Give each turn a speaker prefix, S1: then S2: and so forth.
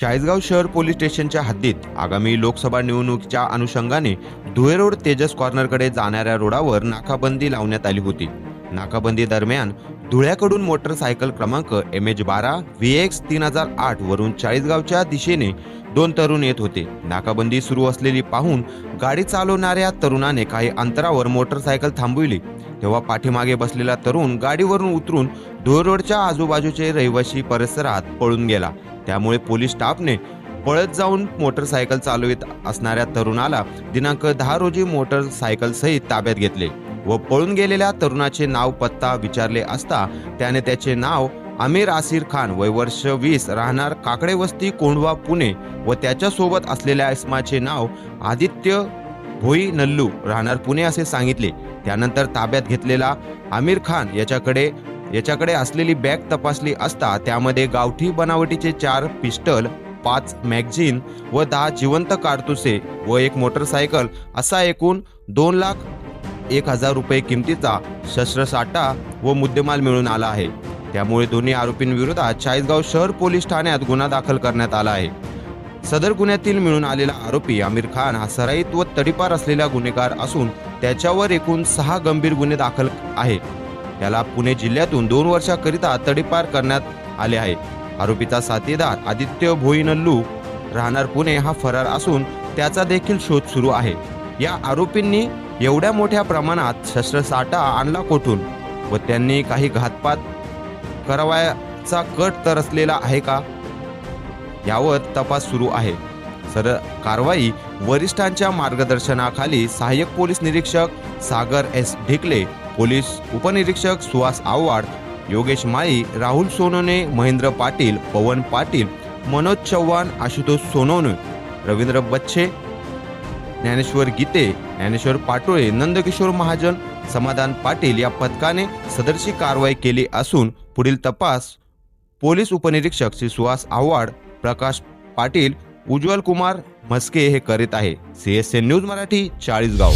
S1: चाळीसगाव शहर पोलीस स्टेशनच्या हद्दीत आगामी लोकसभा निवडणुकीच्या अनुषंगाने धुळे रोड तेजस कॉर्नरकडे जाणाऱ्या रोडावर नाकाबंदी लावण्यात आली होती. नाकाबंदी दरम्यान धुळ्याकडून मोटरसायकल क्रमांक एम एच बारा व्ही एक्स तीन हजार आठ वरून चाळीसगावच्या दिशेने दोन तरुण येत होते. नाकाबंदी सुरू असलेली पाहून गाडी चालवणाऱ्या तरुणाने काही अंतरावर मोटरसायकल थांबविली. तेव्हा पाठीमागे बसलेला तरुण गाडीवरून उतरून धुळे रोडच्या आजूबाजूचे रहिवासी परिसरात पळून गेला. त्यामुळे पोलीस स्टाफने पळत जाऊन मोटरसायकल चालवित असणाऱ्या तरुणाला दिनांक दहा रोजी मोटरसायकल सहित ताब्यात घेतले. व पळून गेलेल्या तरुणाचे नाव पत्ता विचारले असता त्याने त्याचे नाव आमिर आसिर खान वय वर्ष वीस राहणार काकडे वस्ती कोंढवा पुणे व त्याच्यासोबत असलेल्या इस्माचे नाव आदित्य भोई नल्लू राहणार पुणे असे सांगितले. त्यानंतर ताब्यात घेतलेला आमिर खान याच्याकडे याच्याकडे असलेली बॅग तपासली असता त्यामध्ये गावठी बनावटीचे चार पिस्टल पाच मॅगझिन व दहा जिवंत काडतुसे व एक मोटरसायकल असा एकूण दोन लाख एक हजार रुपये किमतीचा शस्त्रसाठा व मुद्देमाल मिळून आला आहे. त्यामुळे दोन्ही आरोपींविरोधात चाळीसगाव शहर पोलीस ठाण्यात गुन्हा दाखल करण्यात आला आहे. सदर गुन्ह्यातील मिळून आलेला आरोपी आमिर खान हा सराईत व तडीपार असलेला गुन्हेगार असून त्याच्यावर एकूण सहा गंभीर गुन्हे दाखल आहे. त्याला पुणे जिल्ह्यातून दोन वर्षाकरिता तडीपार करण्यात आले आहे. आरोपीचा साथीदार आदित्य भोईनल्लू राहणार पुणे हा फरार असून त्याचा देखील शोध सुरू आहे. या आरोपींनी एवढ्या मोठ्या प्रमाणात शस्त्रसाठा आणला कोठून? व त्यांनी काही घातपात करावयाचा कट तर असलेला आहे का? यावर तपास सुरू आहे. सर कारवाई वरिष्ठांच्या मार्गदर्शनाखाली सहाय्यक पोलीस निरीक्षक सागर एस. ढिकले पोलीस उपनिरीक्षक सुहास आव्हाड योगेश माळी राहुल सोनोने महेंद्र पाटील पवन पाटील मनोज चव्हाण आशुतोष सोनोने रवींद्र बच्छे ज्ञानेश्वर गीते ज्ञानेश्वर पाटोळे नंदकिशोर महाजन समाधान पाटील या पथकाने सदरची कारवाई केली असून पुढील तपास पोलीस उपनिरीक्षक श्री सुहास आव्हाड प्रकाश पाटील उज्ज्वल कुमार म्हस्के हे करीत आहे. C S N news Marathi Chalisgaon.